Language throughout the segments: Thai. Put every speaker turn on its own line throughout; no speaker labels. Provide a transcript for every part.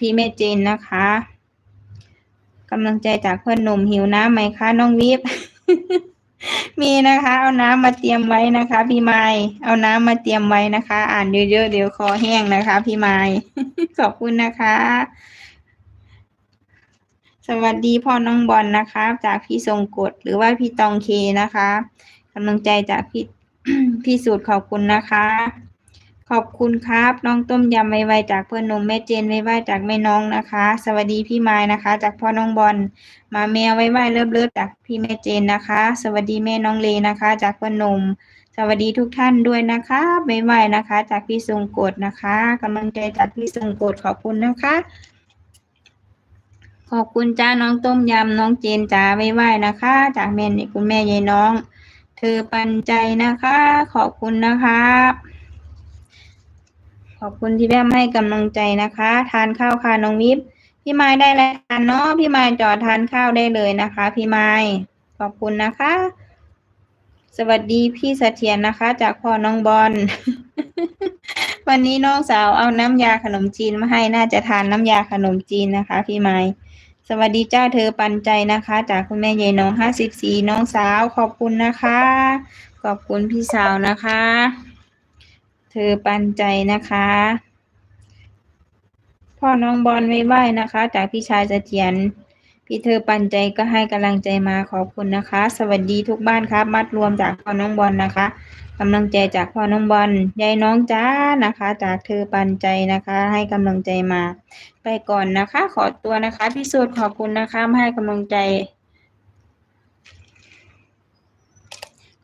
พี่เมเจนนะคะกำลังใจจากเพื่อนหนุ่มหิวน้ำไหมคะน้องวิบมีนะคะ เอาน้ำมาเตรียมไว้นะคะ พี่ไม้เอาน้ำมาเตรียมไว้นะคะ อ่านเยอะๆเดี๋ยวคอแห้งนะคะ พี่ไม้ขอบคุณนะคะ สวัสดีพ่อน้องบอลนะคะ จากพี่ทรงกฎหรือว่าพี่ตองเคนะคะกำลังใจจากพี่พี่สูตรขอบคุณนะคะ ขอบคุณครับ น้องต้มยำไวๆจากเพื่อนหนุ่มแม่เจนไวๆจากแม่น้องนะคะ สวัสดีพี่ไม้นะคะ จากพ่อน้องบอลมาแมวไวๆเลิฟๆจากพี่แม่เจนนะคะ สวัสดีแม่น้องเลนะคะ จากเพื่อนหนุ่มสวัสดีทุกท่านด้วยนะคะไวๆนะคะ จากพี่ทรงกฎนะคะกำลังใจจากพี่ทรงกฎขอบคุณนะคะ ขอบคุณจ้าน้องต้มยำน้องเจนจ้าไว้ๆนะคะ จากแม่นี่คุณแม่ยายน้อง เธอปันใจนะคะ ขอบคุณนะคะ ขอบคุณที่แวะมาให้กำลังใจนะคะ ทานข้าวค่ะน้องวิบพี่ไม้ได้แล้วเนาะพี่ไม้จอดทานข้าวได้เลยนะคะ พี่ไม้ขอบคุณนะคะ สวัสดีพี่เสถียรนะคะ จากพ่อน้องบอลวันนี้น้องสาวเอาน้ำยาขนมจีนมาให้น่าจะทานน้ำยาขนมจีนนะคะ พี่ไม้สวัสดีเจ้าเธอปันใจนะคะ จากคุณแม่ยายน้องห้าสิบสี่น้องสาว ขอบคุณนะคะ ขอบคุณพี่สาวนะคะ เธอปันใจนะคะ พ่อน้องบอลไม่ไหวนะคะ จากพี่ชายเสถียรพี่เธอปันใจก็ให้กำลังใจมาขอบคุณนะคะ สวัสดีทุกบ้านครับ มัดรวมจากพ่อน้องบอลนะคะกำลังใจจากพ่อน้องบอลยายน้องจ้านะคะ จากเธอปันใจนะคะ ให้กำลังใจมา ไปก่อนนะคะ ขอตัวนะคะพี่สุดขอบคุณนะคะมาให้กำลังใจ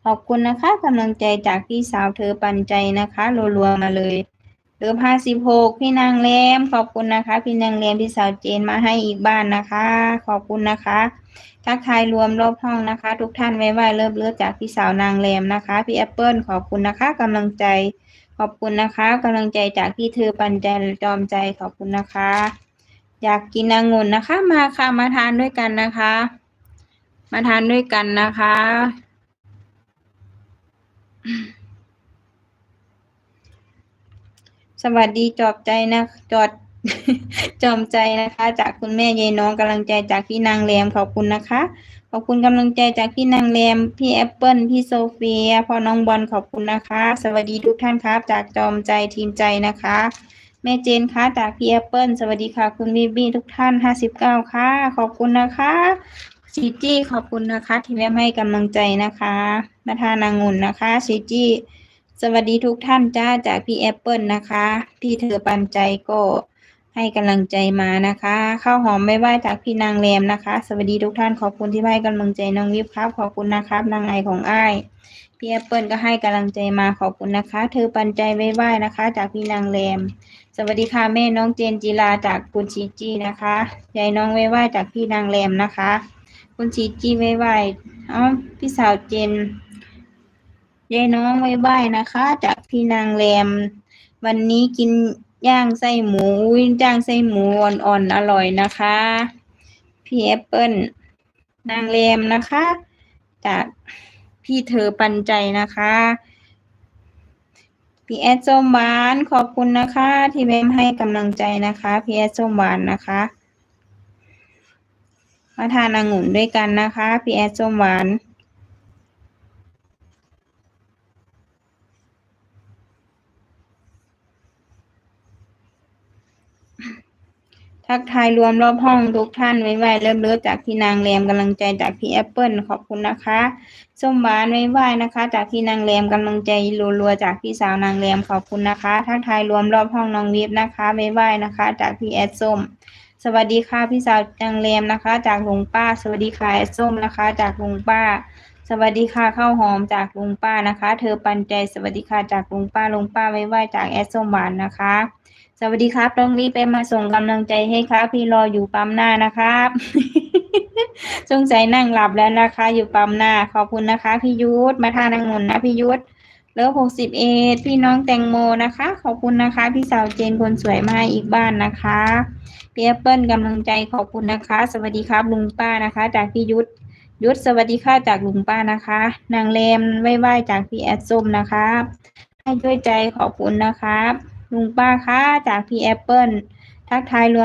ขอบคุณนะคะกำลังใจจากพี่สาวเธอปันใจนะคะรัวๆมาเลยเดือห้าสิบหกพี่นางแรมขอบคุณนะคะ พี่นางแรมพี่สาวเจนมาให้อีกบ้านนะคะ ขอบคุณนะคะทักทายรวมรอบห้องนะคะ ทุกท่านไว้ไว้เลิฟเลิฟจากพี่สาวนางแรมนะคะ พี่แอปเปิลขอบคุณนะคะกำลังใจ ขอบคุณนะคะกำลังใจจากพี่เธอปันใจจอมใจขอบคุณนะคะ อยากกินองุ่นนะคะ มาค่ะมาทานด้วยกันนะคะ มาทานด้วยกันนะคะ สวัสดีจอบใจนะ จอด จอมใจนะคะ จากคุณแม่ยายน้องกำลังใจจากพี่นางแรมขอบคุณนะคะ ขอบคุณกำลังใจจากพี่นางแรมพี่แอปเปิลพี่โซเฟียพ่อน้องบอลขอบคุณนะคะ สวัสดีทุกท่านครับ จากจอมใจทีมใจนะคะ แม่เจนคะจากพี่แอปเปิลสวัสดีค่ะ คุณบีบีทุกท่านห้าสิบเก้าค่ะ ขอบคุณนะคะ ซีจี้ขอบคุณนะคะ ที่แวะมาให้กำลังใจนะคะมาทานองุ่นนะคะซีจี้สวัสดีทุกท่านจ้าจากพี่แอปเปิลนะคะ พี่เธอปันใจก็ให้กำลังใจมานะคะข้าวหอมไม่ไหวจากพี่นางแรมนะคะ สวัสดีทุกท่านขอบคุณที่ให้กำลังใจน้องวิบครับ ขอบคุณนะครับ นางไอของไอ้พี่แอปเปิลก็ให้กำลังใจมาขอบคุณนะคะ เธอปันใจไว้ไหวนะคะ จากพี่นางแรมสวัสดีค่ะแม่น้องเจนจิลาจากคุณชีจีนะคะยายน้องไว้ไหวจากพี่นางแรมนะคะ คุณชีจีไวไวเอ้าพี่สาวเจนยายน้องไวไวนะคะ จากพี่นางแรม วันนี้กินย่างไส้หมูอุ๊ยย่างไส้หมูอ่อนๆอร่อยนะคะ พี่แอปเปิลนางแรมนะคะ จากพี่เธอปันใจนะคะพี่แอดส้มหวานขอบคุณนะคะ ที่แวมให้กำลังใจนะคะพี่แอดส้มหวานนะคะ มาทานองุ่นด้วยกันนะคะ พี่แอดส้มหวานทักทายรวมรอบห้องทุกท่านไว้ไว้เริ่มเลิฟจากพี่นางแรมกำลังใจจากพี่แอปเปิลขอบคุณนะคะส้มหวานไว้ไหวนะคะ จากพี่นางแรมกำลังใจรัวๆจากพี่สาวนางแรมขอบคุณนะคะ ทักทายรวมรอบห้องน้องวิบนะคะไว้ไหวนะคะ จากพี่แอดส้ม สวัสดีค่ะพี่สาวนางแรมนะคะ จากลุงป้า สวัสดีค่ะแอดส้มนะคะ จากลุงป้า สวัสดีค่ะข้าวหอมจากลุงป้านะคะ เธอปันใจสวัสดีค่ะจากลุงป้าลุงป้าไว้ไหวจากแอดส้มหวานนะคะ สวัสดีครับต้องรีบไปมาส่งกำลังใจให้ครับ พี่รออยู่ปั๊มหน้านะครับสงสัยนั่งหลับแล้วนะคะ อยู่ปั๊มหน้าขอบคุณนะคะพี่ยุทธมาทานองุ่นนะพี่ยุทธ เลิฟหกสิบเอ็ดพี่น้องแตงโมนะคะ ขอบคุณนะคะ พี่สาวเจนคนสวยมาอีกบ้านนะคะพี่แอปเปิลกำลังใจขอบคุณนะคะ สวัสดีครับลุงป้านะคะ จากพี่ยุทธยุทธสวัสดีค่ะจากลุงป้านะคะ นางเลมไหว้ๆจากพี่แอดส้มนะคะให้ด้วยใจขอบคุณนะครับลุงป้าคะจากพี่แอปเปิลทักทายรวม